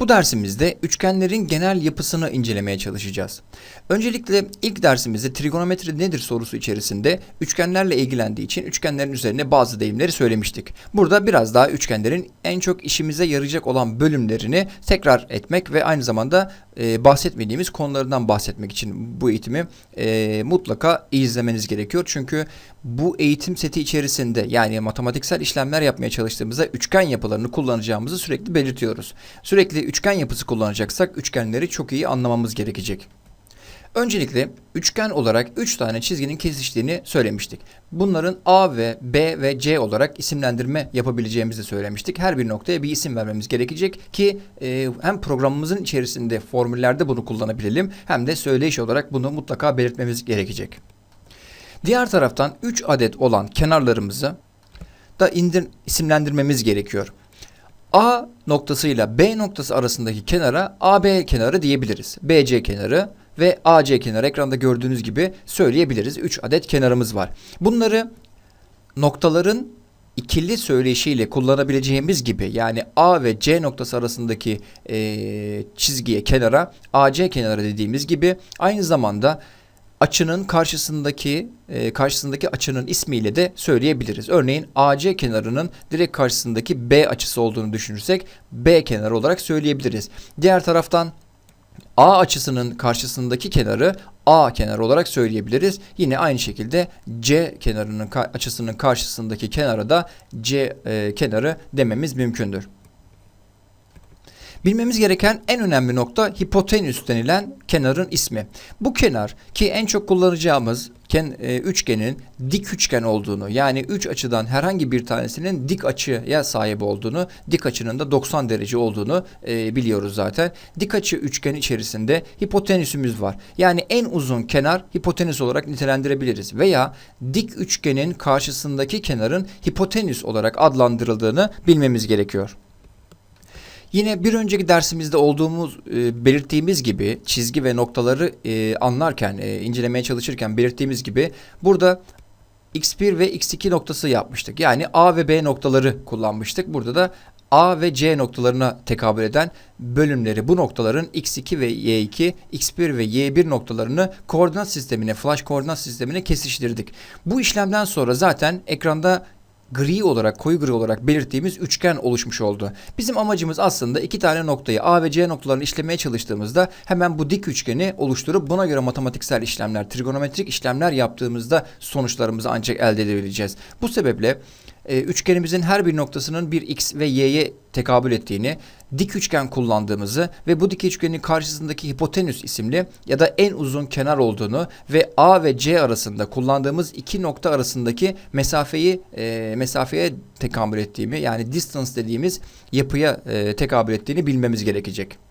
Bu dersimizde üçgenlerin genel yapısını incelemeye çalışacağız. Öncelikle ilk dersimizde trigonometri nedir sorusu içerisinde üçgenlerle ilgilendiği için üçgenlerin üzerine bazı deyimleri söylemiştik. Burada biraz daha üçgenlerin en çok işimize yarayacak olan bölümlerini tekrar etmek ve aynı zamanda e, bahsetmediğimiz konularından bahsetmek için bu eğitimi e, mutlaka izlemeniz gerekiyor. Çünkü bu eğitim seti içerisinde yani matematiksel işlemler yapmaya çalıştığımızda üçgen yapılarını kullanacağımızı sürekli belirtiyoruz. Sürekli üçgen yapısı kullanacaksak üçgenleri çok iyi anlamamız gerekecek. Öncelikle üçgen olarak 3 tane çizginin kesiştiğini söylemiştik. Bunların A ve B ve C olarak isimlendirme yapabileceğimizi söylemiştik. Her bir noktaya bir isim vermemiz gerekecek ki e, hem programımızın içerisinde formüllerde bunu kullanabilelim hem de söyleyiş olarak bunu mutlaka belirtmemiz gerekecek. Diğer taraftan 3 adet olan kenarlarımızı da indir isimlendirmemiz gerekiyor. A noktasıyla B noktası arasındaki kenara AB kenarı diyebiliriz. BC kenarı ve AC kenarı ekranda gördüğünüz gibi söyleyebiliriz. 3 adet kenarımız var. Bunları noktaların ikili söyleyişiyle kullanabileceğimiz gibi yani A ve C noktası arasındaki eee, çizgiye kenara AC kenarı dediğimiz gibi aynı zamanda açının karşısındaki e, karşısındaki açının ismiyle de söyleyebiliriz. Örneğin AC kenarının direkt karşısındaki B açısı olduğunu düşünürsek B kenarı olarak söyleyebiliriz. Diğer taraftan A açısının karşısındaki kenarı A kenarı olarak söyleyebiliriz. Yine aynı şekilde C kenarının açısının karşısındaki kenara da C e, kenarı dememiz mümkündür. Bilmemiz gereken en önemli nokta hipotenüs denilen kenarın ismi. Bu kenar ki en çok kullanacağımız ken, e, üçgenin dik üçgen olduğunu yani üç açıdan herhangi bir tanesinin dik açıya sahip olduğunu, dik açının da 90 derece olduğunu e, biliyoruz zaten. Dik açı üçgen içerisinde hipotenüsümüz var. Yani en uzun kenar hipotenüs olarak nitelendirebiliriz veya dik üçgenin karşısındaki kenarın hipotenüs olarak adlandırıldığını bilmemiz gerekiyor. Yine bir önceki dersimizde olduğumuz e, belirttiğimiz gibi çizgi ve noktaları e, anlarken e, incelemeye çalışırken belirttiğimiz gibi burada x1 ve x2 noktası yapmıştık. Yani A ve B noktaları kullanmıştık. Burada da A ve C noktalarına tekabül eden bölümleri bu noktaların x2 ve y2, x1 ve y1 noktalarını koordinat sistemine, flash koordinat sistemine kesiştirdik. Bu işlemden sonra zaten ekranda gri olarak, koyu gri olarak belirttiğimiz üçgen oluşmuş oldu. Bizim amacımız aslında iki tane noktayı A ve C noktalarını işlemeye çalıştığımızda hemen bu dik üçgeni oluşturup buna göre matematiksel işlemler, trigonometrik işlemler yaptığımızda sonuçlarımızı ancak elde edebileceğiz. Bu sebeple e, üçgenimizin her bir noktasının bir x ve y'ye tekabül ettiğini, dik üçgen kullandığımızı ve bu dik üçgenin karşısındaki hipotenüs isimli ya da en uzun kenar olduğunu ve A ve C arasında kullandığımız iki nokta arasındaki mesafeyi e, mesafeye tekabül ettiğimi yani distance dediğimiz yapıya e, tekabül ettiğini bilmemiz gerekecek.